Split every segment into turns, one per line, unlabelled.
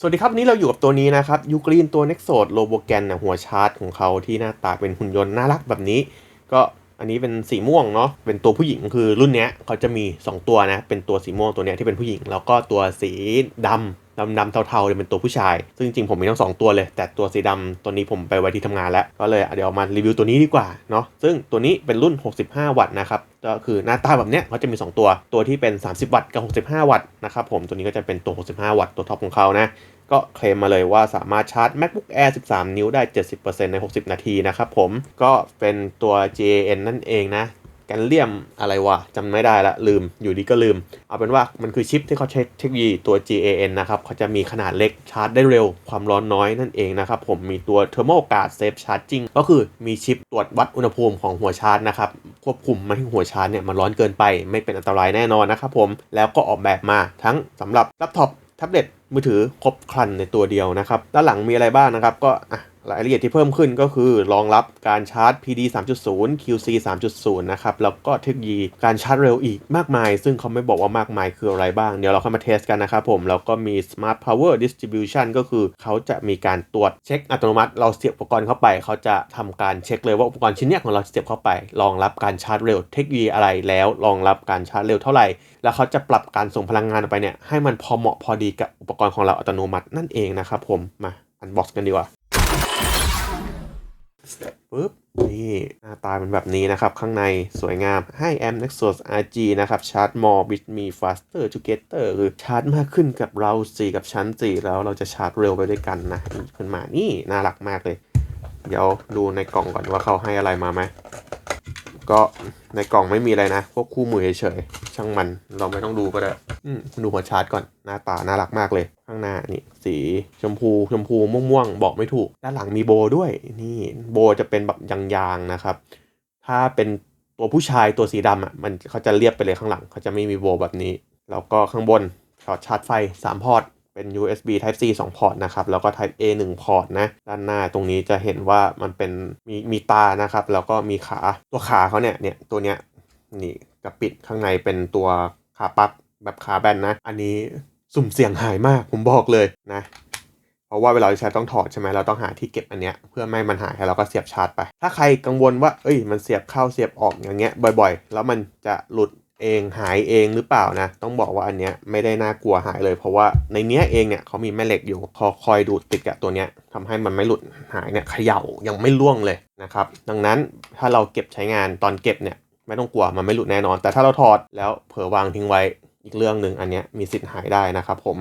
สวัสดีครับวันนี้เราอยู่กับตัวนี้นะครับยูกรีนตัว n e x o ซ r โ b o g a n นะหัวชาร์จของเขาที่หน้าตาเป็นหุ่นยนต์น่ารักแบบนี้ ก็อันนี้เป็นสีม่วงเนาะเป็นตัวผู้หญิงคือรุ่นเนี้ยเขาจะมี 2 ตัวนะ เป็นตัวสีม่วงตัวเนี้ยที่เป็นผู้หญิง แล้วก็ตัวสีดำ ดำดำเทาๆเนี่ยเป็นตัวผู้ชาย ซึ่งจริงๆผมมีทั้งสองตัวเลย แต่ตัวสีดำตัวนี้ผมไปไว้ที่ทำงานแล้ว ก็เลยเดี๋ยวมารีวิวตัวนี้ดีกว่าเนาะ ซึ่งตัวนี้เป็นรุ่น 65 วัตต์นะครับ ก็คือหน้าตาแบบเนี้ยเขาจะมี 2 ตัว ตัวที่เป็น 30 วัตต์กับ 65 วัตต์นะครับผม ตัวนี้ก็จะเป็นตัว 65 วัตต์ตัวท็อปของเขานะก็เคลมมาเลยว่าสามารถชาร์จ MacBook Air 13 นิ้วได้ 70%ใน 60 นาทีนะครับผม ก็เป็นตัว JN นั่นเองนะ แกนเลียมอะไรวะจำไม่ได้ละลืมอยู่ดีก็ลืม เอาเป็นว่ามันคือชิปที่เขาใช้เทคโนโลยีตัว GAN นะครับเขาจะมีขนาดเล็กชาร์จได้เร็วความร้อนน้อยนั่นเองนะครับผมมีตัว Thermal Guard Safe Charging ก็คือมีชิปตรวจวัดอุณหภูมิของหัวชาร์จนะครับควบคุมไม่ให้หัวชาร์จเนี่ยมันร้อนเกินไป ไม่เป็นอันตรายแน่นอนนะครับผมแล้วก็ออกแบบมาทั้งสำหรับแล็ปท็อปแท็บเล็ตมือถือครบครันในตัวเดียวนะครับด้านหลังมีอะไรบ้างนะครับก็อะ รายละเอียดที่เพิ่มขึ้นก็คือรองรับการชาร์จ PD 3.0 QC 3.0 นะครับ แล้วก็เทคโนโลยีการชาร์จเร็วอีกมากมาย ซึ่งเขาไม่บอกว่ามากมายคืออะไรบ้าง เดี๋ยวเราเข้ามาเทสกันนะครับผม แล้วก็มี Smart Power Distribution ก็คือเขาจะมีการตรวจเช็คอัตโนมัติ เราเสียบอุปกรณ์เข้าไป เขาจะทำการเช็คเลยว่าอุปกรณ์ชิ้นเนี้ยของเราเสียบเข้าไป รองรับการชาร์จเร็วเทคโนโลยีอะไรแล้วรองรับการชาร์จเร็วเท่าไหร่ แล้วเขาจะปรับการส่งพลังงานออกไปเนี่ยให้มันพอเหมาะพอดีกับอุปกรณ์ของเราอัตโนมัตินั่นเองนะครับผมมาอันบ็อกซ์กันดีกว่า ปุ๊บนี่หน้าตาเป็นแบบนี้นะครับ ข้างในสวยงามให้ a m Nexus RG นะครับชาร์จ more with me faster together คือชาร์จมากขึ้นกับเรา4กับชั้น 4 แล้วเราจะชาร์จเร็วไปด้วยกันนะขึ้นมานี่น่ารักมากเลย เดี๋ยวดูในกล่องก่อนว่าเขาให้อะไรมาไหม ก็ในกล่องไม่มีอะไรนะ พวกคู่มือเฉยๆ ช่างมัน เราไม่ต้องดูก็ได้อืมดูหัวชาร์จก่อน หน้าตาน่ารักมากเลย ข้างหน้านี่ สีชมพูชมพูม่วงๆ บอกไม่ถูก ด้านหลังมีโบด้วย นี่ โบจะเป็นแบบยางๆ นะครับ ถ้าเป็นตัวผู้ชายตัวสีดำอะ มันเขาจะเรียบไปเลยข้างหลัง เขาจะไม่มีโบแบบนี้ แล้วก็ข้างบนชอร์จชาร์จไฟ 3 พอร์ต เป็น USB Type C 2 พอร์ตนะครับ แล้วก็ Type A 1 พอร์ตนะ ด้านหน้าตรงนี้จะเห็นว่ามันเป็นมีมีตานะครับ แล้วก็มีขา ตัวขาเขาเนี่ย เนี่ยตัวเนี้ย นี่กระปิดข้างในเป็นตัวขาปักแบบขาแบนนะ อันนี้สุ่มเสี่ยงหายมาก ผมบอกเลยนะ เพราะว่าเวลาใช้ต้องถอดใช่ไหมเราต้องหาที่เก็บอันเนี้ยเพื่อไม่ให้มันหายแล้วเราก็เสียบชาร์จไป ถ้าใครกังวลว่า เอ้ย มันเสียบเข้าเสียบออกอย่างเงี้ยบ่อย ๆ แล้วมันจะหลุด เองหายเองหรือเปล่านะ ต้องบอกว่าอันเนี้ยไม่ได้น่ากลัวหายเลย เพราะว่าในเนี้ยเองเนี่ยเขามีแม่เหล็กอยู่พอคอยดูดติดกับตัวเนี้ยทำให้มันไม่หลุดหายเนี่ยเขย่ายังไม่ล่วงเลยนะครับ ดังนั้นถ้าเราเก็บใช้งานตอนเก็บเนี่ยไม่ต้องกลัวมันไม่หลุดแน่นอน แต่ถ้าเราถอดแล้วเผลอวางทิ้งไว้อีกเรื่องหนึ่งอันเนี้ยมีสิทธิ์หายได้นะครับผม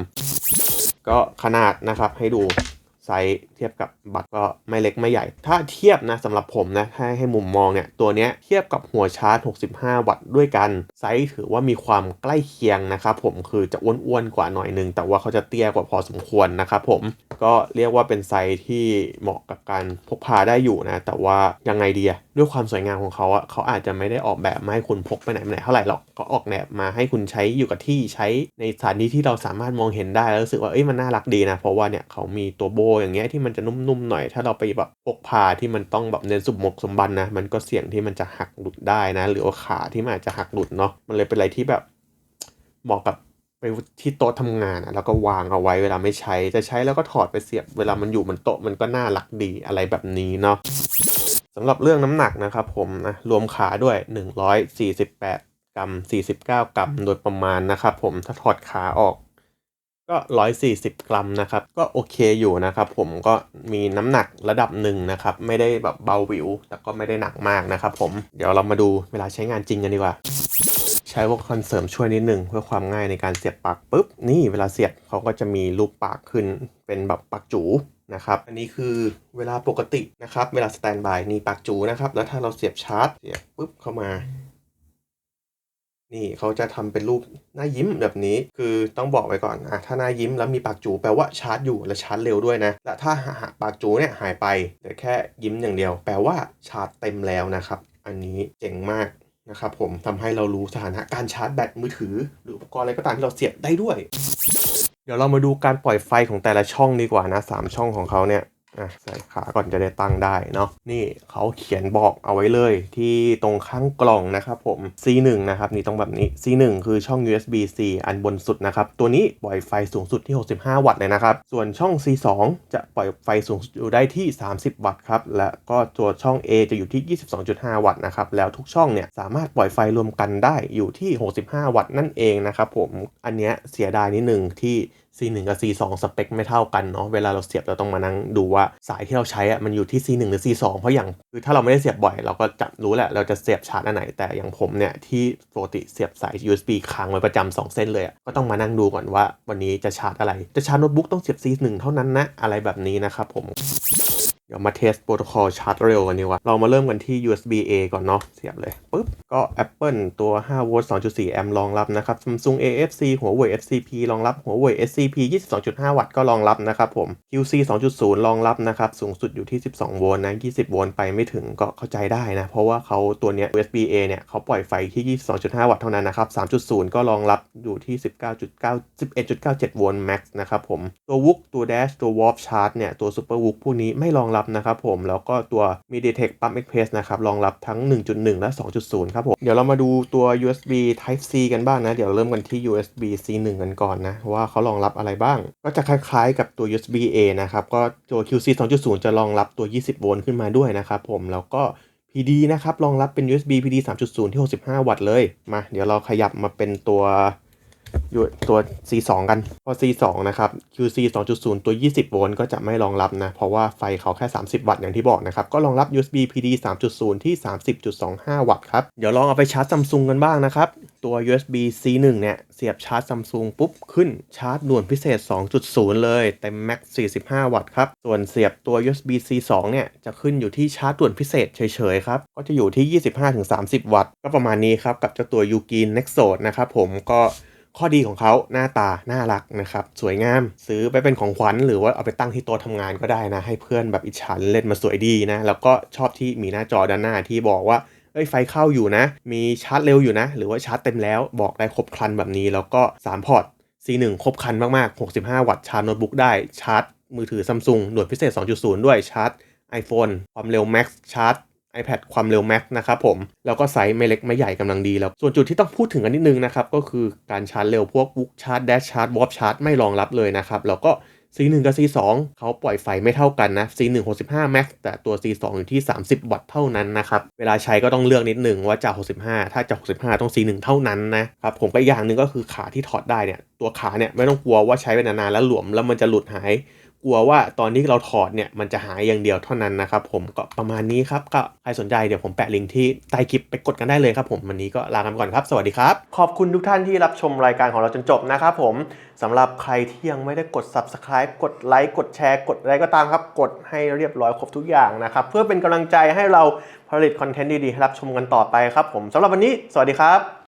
ก็ขนาดนะครับให้ดู ไซส์เทียบกับบัตรก็ไม่เล็กไม่ใหญ่ ถ้าเทียบนะสำหรับผมนะให้ให้มุมมองเนี่ยตัวเนี้ยเทียบกับหัวชาร์จ 65 วัตต์ด้วยกัน ไซส์ถือว่ามีความใกล้เคียงนะครับผมคือจะอ้วนๆกว่าหน่อยนึง แต่ว่าเขาจะเตี้ยกว่าพอสมควรนะครับผมก็เรียกว่าเป็นไซส์ที่เหมาะกับการพกพาได้อยู่นะ แต่ว่ายังไงดีอะ ด้วยความสวยงามของเขาอะเขาอาจจะไม่ได้ออกแบบมาให้คุณพกไปไหนมาไหนเท่าไหร่หรอกเขาออกแบบมาให้คุณใช้อยู่กับที่ใช้ในสถานที่ที่เราสามารถมองเห็นได้แล้วรู้สึกว่าเอ้ยมันน่ารักดีนะ เพราะว่าเนี่ยเขามีตัวโบอย่างเงี้ยที่มันจะนุ่มๆหน่อย ถ้าเราไปแบบพกพาที่มันต้องแบบเน้นสมบกสมบันนะ มันก็เสี่ยงที่มันจะหักหลุดได้นะ หรือว่าขาที่มันอาจจะหักหลุดเนาะมันเลยเป็นอะไรที่แบบเหมาะกับไปที่โต๊ะทำงานอะแล้วก็วางเอาไว้เวลาไม่ใช้จะใช้แล้วก็ถอดไปเสียบ เวลามันอยู่บนโต๊ะมันก็น่ารักดีอะไรแบบนี้เนาะ สำหรับเรื่องน้ำหนักนะครับผมนะรวมขาด้วย 148 กรัม 49 กรัม โดยประมาณนะครับผมถ้าถอดขาออกก็ 140 กรัมนะครับ ก็โอเคอยู่นะครับผมก็มีน้ำหนักระดับหนึ่งนะครับ ไม่ได้แบบเบาหวิว แต่ก็ไม่ได้หนักมากนะครับผม เดี๋ยวเรามาดูเวลาใช้งานจริงกันดีกว่า ใช้พวกคอนเสริมช่วยนิดนึงเพื่อความง่ายในการเสียบปลั๊กปุ๊บนี่เวลาเสียบเขาก็จะมีรูปปากขึ้นเป็นแบบปลั๊กจูนะครับอันนี้คือเวลาปกตินะครับ เวลาสแตนบายนี่ปลั๊กจูนะครับ แล้วถ้าเราเสียบชาร์จเสียบปุ๊บเข้ามา นี่เขาจะทำเป็นรูปหน้ายิ้มแบบนี้คือต้องบอกไว้ก่อนอะถ้าหน้ายิ้มแล้วมีปากจูแปลว่าชาร์จอยู่และชาร์จเร็วด้วยนะและถ้าหาปากจูเนี่ยหายไปเหลือแค่ยิ้มอย่างเดียว แปลว่าชาร์จเต็มแล้วนะครับ อันนี้เจ๋งมาก นะครับผมทำให้เรารู้สถานะการชาร์จแบตมือถือ หรืออุปกรณ์อะไรก็ตามที่เราเสียบได้ด้วย เดี๋ยวเรามาดูการปล่อยไฟของแต่ละช่องดีกว่านะสามช่องของเขาเนี่ย อะใส่ขาก่อนจะได้ตั้งได้เนาะนี่เขาเขียนบอกเอาไว้เลยที่ตรงข้างกล่องนะครับผม C1 นะครับนี่ต้องแบบนี้ C1 คือช่อง USB C อันบนสุดนะครับ ตัวนี้ปล่อยไฟสูงสุดที่ 65 วัตต์เลยนะครับ ส่วนช่อง C2 จะปล่อยไฟสูงสุดอยู่ได้ที่ 30 วัตต์ครับ และก็ตัวช่อง A จะอยู่ที่ 22.5 วัตต์นะครับ แล้วทุกช่องเนี่ยสามารถปล่อยไฟรวมกันได้อยู่ที่ 65 วัตต์นั่นเองนะครับผมอันเนี้ยเสียดายนิดนึงที่ C1 กับ C2 สเปคไม่เท่ากันเนาะเวลาเราเสียบเราต้องมานั่งดูว่าสายที่เราใช้อะมันอยู่ที่ C1 หรือ C2 เพราะอย่างคือถ้าเราไม่ได้เสียบบ่อย เราก็จะรู้แหละเราจะเสียบชาร์จอันไหน แต่อย่างผมเนี่ยที่ปกติเสียบสาย USB ค้างไว้ประจำสองเส้นเลยอะก็ต้องมานั่งดูก่อนว่า วันนี้จะชาร์จอะไร จะชาร์จโน้ตบุ๊กต้องเสียบ C1 เท่านั้นนะอะไรแบบนี้นะครับผมเดี๋ยวมาเทสโปรโตคอลชาร์จเร็วกันดีกว่า เรามาเริ่มกันที่ USB A ก่อนเนาะ เสียบเลยปุ๊บ ก็ Apple ตัว5โวลต์2.4 แอมป์รองรับนะครับ Samsung AFC หัวเว่ย FCP รองรับหัวเว่ย SCP 22.5 วัตต์ก็รองรับนะครับผม QC 2.0 รองรับนะครับ สูงสุดอยู่ที่ 12 โวลต์นะ 20 โวลต์ไปไม่ถึงก็เข้าใจได้นะ เพราะว่าเขาตัวเนี้ย USB A เนี่ยเขาปล่อยไฟที่ 22.5 วัตต์เท่านั้นนะครับ 3.0 ก็รองรับอยู่ที่ 19.9 11.97 โวลต์ max นะครับผม ตัว WUK ตัว Dash ตัว Warp Charge เนี่ย ตัว Super WUK พวกนี้ไม่รองรับนะครับผม แล้วก็ตัว MediaTek Pump Express นะครับรองรับทั้ง 1.1 และ 2.0 ครับผม เดี๋ยวเรามาดูตัว USB Type C กันบ้างนะ เดี๋ยวเริ่มกันที่ USB C1 กันก่อนนะว่าเขารองรับอะไรบ้าง ก็จะคล้ายๆ กับตัว USB A นะครับ ก็ตัว QC 2.0 จะรองรับตัว 20 โวลต์ขึ้นมาด้วยนะครับผม แล้วก็ PD นะครับ รองรับเป็น USB PD 3.0 ที่ 65 วัตต์เลย มา เดี๋ยวเราขยับมาเป็นตัว อยู่ตัว C2 กัน พอ C2 นะครับ QC 2.0 ตัว 20 โวลต์ก็จะไม่รองรับนะ เพราะว่าไฟเขาแค่ 30 วัตต์อย่างที่บอกนะครับ ก็รองรับ USB PD 3.0 ที่ 30.25 วัตต์ครับ เดี๋ยวลองเอาไปชาร์จซัมซุงกันบ้างนะครับ ตัว USB C1 เนี่ย เสียบชาร์จซัมซุงปุ๊บขึ้นชาร์จด่วนพิเศษ 2.0 เลย เต็มแม็ก45 วัตต์ครับ ส่วนเสียบตัว USB C2 เนี่ยจะขึ้นอยู่ที่ชาร์จด่วนพิเศษเฉยๆครับก็จะอยู่ที่ 25-30 วัตต์ก็ประมาณนี้ครับกับเจ้าตัว u g i Nexo นะครับผมก็ ข้อดีของเขาหน้าตา น่ารักนะครับ สวยงาม ซื้อไปเป็นของขวัญหรือว่าเอาไปตั้งที่โต๊ะทำงานก็ได้นะ ให้เพื่อนแบบอิจฉาเล่นมาสวยดีนะ แล้วก็ชอบที่มีหน้าจอด้านหน้าที่บอกว่าเอ้ยไฟเข้าอยู่นะ มีชาร์จเร็วอยู่นะ หรือว่าชาร์จเต็มแล้วบอกได้ครบครันแบบนี้ แล้วก็3พอร์ต C1 ครบครันมากๆ 65 วัตต์ชาร์จโน้ตบุ๊กได้ชาร์จมือถือซัมซุงด่วนพิเศษ 2.0 ด้วยชาร์จ iPhone ความเร็ว Max ชาร์จ iPad ความเร็ว Max นะครับผม แล้วก็ไซส์ไม่เล็กไม่ใหญ่กำลังดีแล้ว ส่วนจุดที่ต้องพูดถึงกันนิดนึงนะครับ ก็คือการชาร์จเร็วพวกบุ๊กชาร์จ Dash ชาร์จ Warp ชาร์จไม่รองรับเลยนะครับ แล้วก็ C1 กับ C2 เขาปล่อยไฟไม่เท่ากันนะ C1 65 Max แต่ตัว C2 อยู่ที่ 30 วัตต์เท่านั้นนะครับ เวลาใช้ก็ต้องเลือกนิดหนึ่งว่าจะ 65 ถ้าจะ 65 ต้อง C1 เท่านั้นนะครับ ผมก็อย่างหนึ่งก็คือขาที่ถอดได้เนี่ย ตัวขาเนี่ยไม่ต้องกลัวว่าใช้ไปนานๆแล้วหลวมแล้วมันจะหลุดหาย ลัวว่าตอนที่เราถอดเนี่ยมันจะหายอย่างเดียวเท่านั้นนะครับผมก็ประมาณนี้ครับก็ใครสนใจเดี๋ยวผมแปะลิงก์ที่ใต้คลิปไปกดกันได้เลยครับผมวันนี้ก็ลากันไปก่อนครับ สวัสดีครับ ขอบคุณทุกท่านที่รับชมรายการของเราจนจบนะครับผมสำหรับใครที่ยังไม่ได้กด subscribe กดไลค์กดแชร์กดอะไรก็ตามครับ กดให้เรียบร้อยครบทุกอย่างนะครับเพื่อเป็นกำลังใจให้เราผลิตคอนเทนต์ดีๆรับชมกันต่อไปครับผมสำหรับวันนี้ สวัสดีครับ